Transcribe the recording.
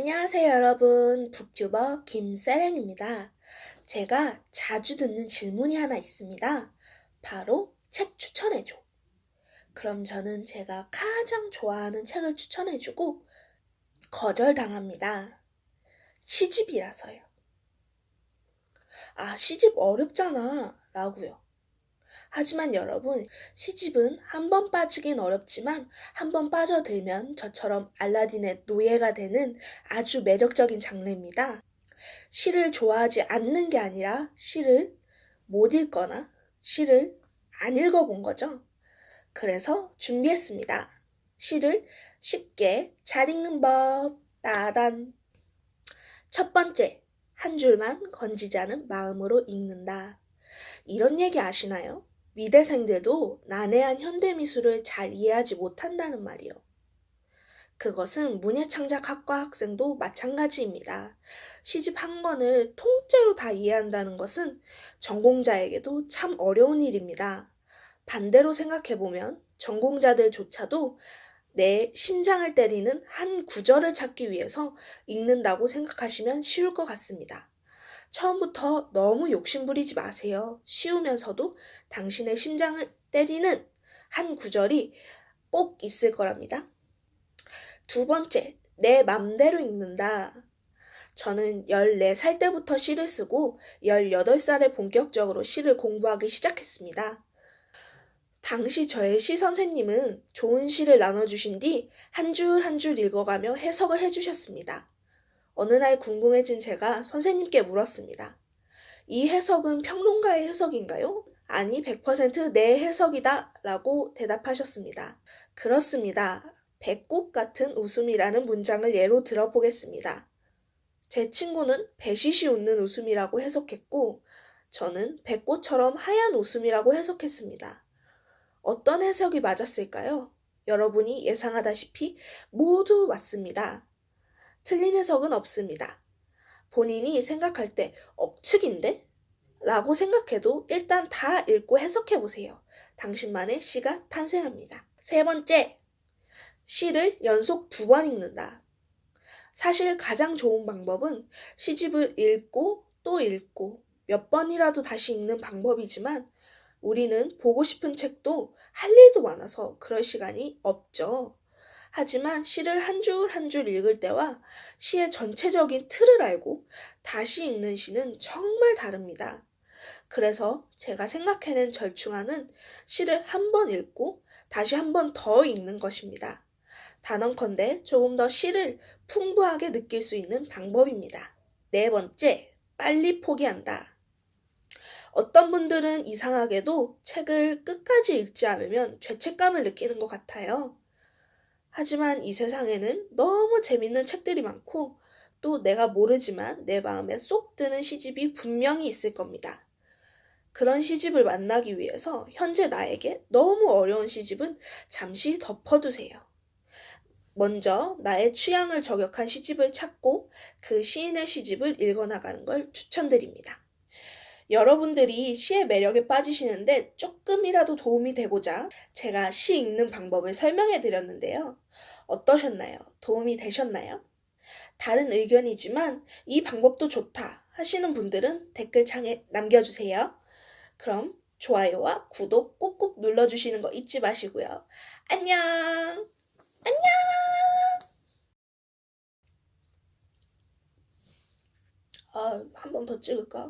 안녕하세요, 여러분. 북튜버 김세랭입니다. 제가 자주 듣는 질문이 하나 있습니다. 바로 책 추천해줘. 그럼 저는 제가 가장 좋아하는 책을 추천해주고 거절당합니다. 시집이라서요. 아, 시집 어렵잖아. 라고요. 하지만 여러분, 시집은 한 번 빠지긴 어렵지만 한 번 빠져들면 저처럼 알라딘의 노예가 되는 아주 매력적인 장르입니다. 시를 좋아하지 않는 게 아니라 시를 못 읽거나 시를 안 읽어본 거죠. 그래서 준비했습니다. 시를 쉽게 잘 읽는 법. 따단. 첫 번째, 한 줄만 건지지 않은 마음으로 읽는다. 이런 얘기 아시나요? 미대생들도 난해한 현대미술을 잘 이해하지 못한다는 말이요. 그것은 문예창작학과 학생도 마찬가지입니다. 시집 한 권을 통째로 다 이해한다는 것은 전공자에게도 참 어려운 일입니다. 반대로 생각해보면 전공자들조차도 내 심장을 때리는 한 구절을 찾기 위해서 읽는다고 생각하시면 쉬울 것 같습니다. 처음부터 너무 욕심부리지 마세요. 쉬우면서도 당신의 심장을 때리는 한 구절이 꼭 있을 거랍니다. 두 번째, 내 맘대로 읽는다. 저는 14살 때부터 시를 쓰고 18살에 본격적으로 시를 공부하기 시작했습니다. 당시 저의 시 선생님은 좋은 시를 나눠주신 뒤 한 줄 한 줄 읽어가며 해석을 해주셨습니다. 어느 날 궁금해진 제가 선생님께 물었습니다. 이 해석은 평론가의 해석인가요? 아니, 100%내 해석이다. 라고 대답하셨습니다. 그렇습니다. 배꼽 같은 웃음이라는 문장을 예로 들어보겠습니다. 제 친구는 배시시 웃는 웃음이라고 해석했고, 저는 배꽃처럼 하얀 웃음이라고 해석했습니다. 어떤 해석이 맞았을까요? 여러분이 예상하다시피 모두 맞습니다. 틀린 해석은 없습니다. 본인이 생각할 때 억측인데? 라고 생각해도 일단 다 읽고 해석해 보세요. 당신만의 시가 탄생합니다. 세 번째, 시를 연속 두 번 읽는다. 사실 가장 좋은 방법은 시집을 읽고 또 읽고 몇 번이라도 다시 읽는 방법이지만 우리는 보고 싶은 책도 할 일도 많아서 그럴 시간이 없죠. 하지만 시를 한 줄 한 줄 읽을 때와 시의 전체적인 틀을 알고 다시 읽는 시는 정말 다릅니다. 그래서 제가 생각해낸 절충안은 시를 한 번 읽고 다시 한 번 더 읽는 것입니다. 단언컨대 조금 더 시를 풍부하게 느낄 수 있는 방법입니다. 네 번째, 빨리 포기한다. 어떤 분들은 이상하게도 책을 끝까지 읽지 않으면 죄책감을 느끼는 것 같아요. 하지만 이 세상에는 너무 재밌는 책들이 많고 또 내가 모르지만 내 마음에 쏙 드는 시집이 분명히 있을 겁니다. 그런 시집을 만나기 위해서 현재 나에게 너무 어려운 시집은 잠시 덮어두세요. 먼저 나의 취향을 저격한 시집을 찾고 그 시인의 시집을 읽어나가는 걸 추천드립니다. 여러분들이 시의 매력에 빠지시는데 조금이라도 도움이 되고자 제가 시 읽는 방법을 설명해 드렸는데요. 어떠셨나요? 도움이 되셨나요? 다른 의견이지만 이 방법도 좋다 하시는 분들은 댓글창에 남겨주세요. 그럼 좋아요와 구독 꾹꾹 눌러주시는 거 잊지 마시고요. 안녕! 안녕! 아, 한 번 더 찍을까?